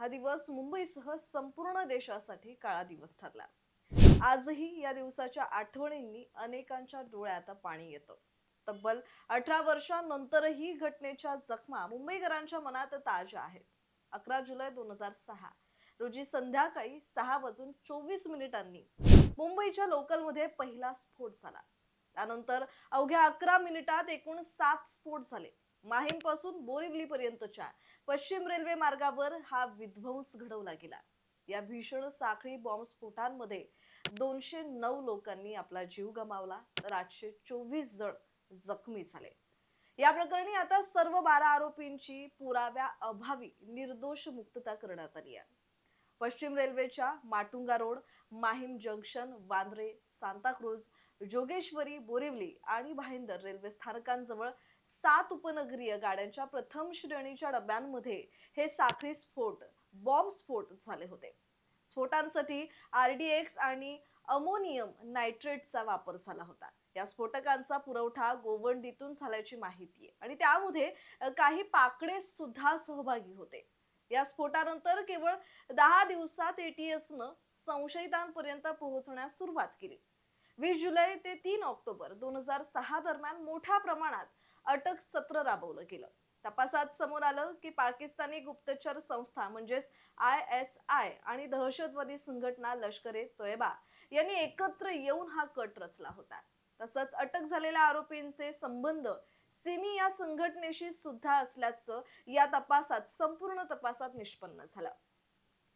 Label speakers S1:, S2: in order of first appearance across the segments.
S1: हा दिवस मुंबईसह संपूर्ण देशासाठी काळा दिवस ठरला. आजही या दिवसाच्या आठवणींनी अनेकांच्या डोळ्यात पाणी येतं. तब्बल अठरा वर्षांनंतरही घटनेच्या जखमा मुंबईकरांच्या मनात ताज्या आहेत. अकरा जुलै दोन हजार सहा रोजी संध्याकाळी सहा वाजून चोवीस मिनिटांनी मुंबईच्या लोकलमध्ये पहिला स्फोट झाला. त्यानंतर अवघ्या अकरा मिनिटात एकूण सात स्फोट झाले. माहीमपासून बोरिवलीपर्यंतच्या पश्चिम रेल्वे मार्गावर हा विध्वंस घडवला गेला. या भीषण साखळी बॉम्बस्फोटांमध्ये दोनशे नऊ लोकांनी आपला जीव गमावला तर आठशे चोवीस जण जखमी झाले. या प्रकरणी आता सर्व बारा आरोपींची पुराव्या अभावी निर्दोष मुक्तता करण्यात आली आहे. पश्चिम रेल्वेच्या माटुंगा रोड माहीम जंक्शन वांद्रे सांताक्रूज जोगेश्वरी बोरिवली आणि भाईंदर रेल्वे स्थानकांजवळ सात उपनगरीय गाड्यांच्या प्रथम श्रेणीच्या डब्यांमध्ये हे साखळी स्फोट बॉम्ब स्फोट झाले होते. स्फोटांसाठी आरडीएक्स आणि अमोनियम नायट्रेटचा वापर झाला होता. या स्फोटकांचा पुरवठा गोवंडीतून झाल्याची माहिती आहे. आणि त्यामध्ये काही पाकडे सुद्धा सहभागी होते. या स्फोटानंतर केवळ दहा दिवसात एटीएसनं संशयितांपर्यंत पोहोचण्यास सुरुवात केली. वीस जुलै ते तीन ऑक्टोबर दोन हजार सहा दरम्यान मोठ्या प्रमाणात अटक सत्र राबवलं गेलं. तपासात समोर आलं की पाकिस्तानी गुप्तचर संस्था म्हणजेच आय एस आय आणि दहशतवादी संघटना लष्करे तोयबा यांनी एकत्र येऊन हा कट रचला होता. तसंच अटक झालेल्या आरोपींचे संबंध सिमी या संघटनेशी सुद्धा असल्याचं या तपासात संपूर्ण तपासात निष्पन्न झालं.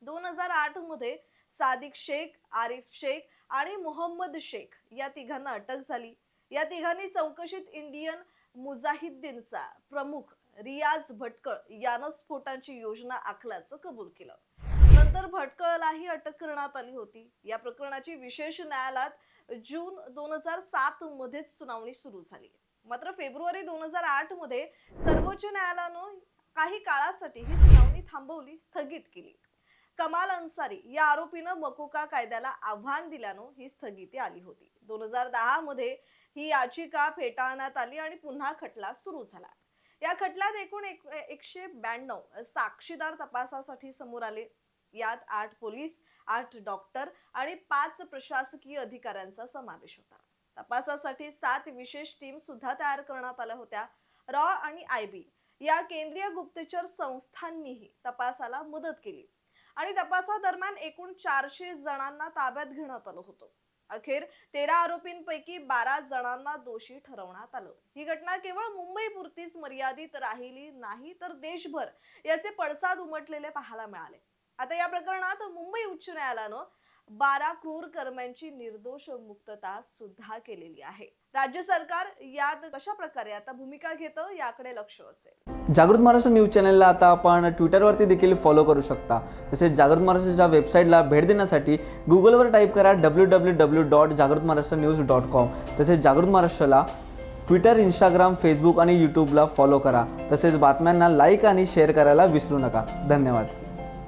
S1: दोन हजार आठमध्ये सादिक शेख आरिफ शेख आणि मोहम्मद शेख या तिघांना अटक झाली. या तिघांनी चौकशीत इंडियन मुजाहिद्दीनचा प्रमुख रियाज भटकळ यानं स्फोटांची योजना आखल्याचं कबूल केलं. नंतर भटकळलाही अटक करण्यात आली होती. या प्रकरणाची विशेष न्यायालयात जून दोन हजार सात मध्येच सुनावणी सुरू झाली. मात्र फेब्रुवारी दोन हजार आठमध्ये सर्वोच्च न्यायालयानं काही काळासाठी ही सुनावणी थांबवली स्थगित केली. कमाल अन्सारी या आरोपीनं मकोका कायद्याला आव्हान दिल्यानं ही स्थगिती आली होती. दोन हजार दहा मध्ये ही याचिका फेटाळण्यात आली आणि पुन्हा खटला सुरू झाला. या खटल्यात एकूण एक, एकशे ब्याण्णव साक्षीदार तपासासाठी समोर आले. यात आठ पोलीस आठ डॉक्टर आणि पाच प्रशासकीय अधिकाऱ्यांचा समावेश होता. तपासासाठी सात विशेष टीम सुद्धा तयार करण्यात आल्या होत्या. रॉ आणि आय बी या केंद्रीय गुप्तचर संस्थांनीही तपासाला मदत केली. आणि तपासादरम्यान एकूण चारशे जणांना ताब्यात घेण्यात आलं होतं. अखेर तेरा आरोपींपैकी बारा जणांना दोषी ठरवण्यात आलं. ही घटना केवळ मुंबई पुरतीच मर्यादित राहिली नाही तर देशभर याचे पडसाद उमटलेले पाहायला मिळाले. आता या प्रकरणात मुंबई उच्च न्यायालयानं बारा क्रूर कर्म्यांची निर्दोष मुक्तता सुद्धा केलेली आहे. राज्य सरकार यात कशा प्रकारे आता भूमिका घेतं याकडे लक्ष असेल.
S2: जागृत महाराष्ट्र न्यूज चॅनलला आता आपण ट्विटरवरती देखील फॉलो करू शकता. तसेच जागृत महाराष्ट्राच्या वेबसाईटला भेट देण्यासाठी गुगलवर टाईप करा डब्ल्यू डब्ल्यू डब्ल्यू डॉट जागृत महाराष्ट्र न्यूज डॉट कॉम तसेच जागृत महाराष्ट्राला ट्विटर इंस्टाग्राम फेसबुक आणि यूट्यूबला फॉलो करा. तसेच बातम्यांना लाईक आणि शेअर करायला विसरू नका. धन्यवाद.